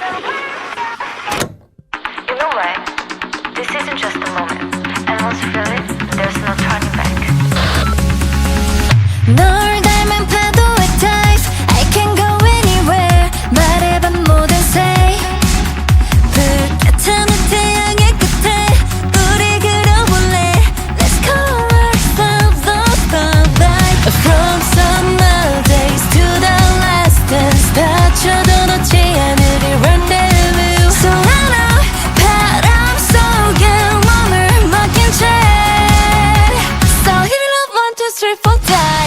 You know why? This isn't just a moment, and once you feel it, there's no turning back. I can go anywhere 말해봐 모든 태양의 끝에 Let's call ourselves From summer days to the last dance triple time.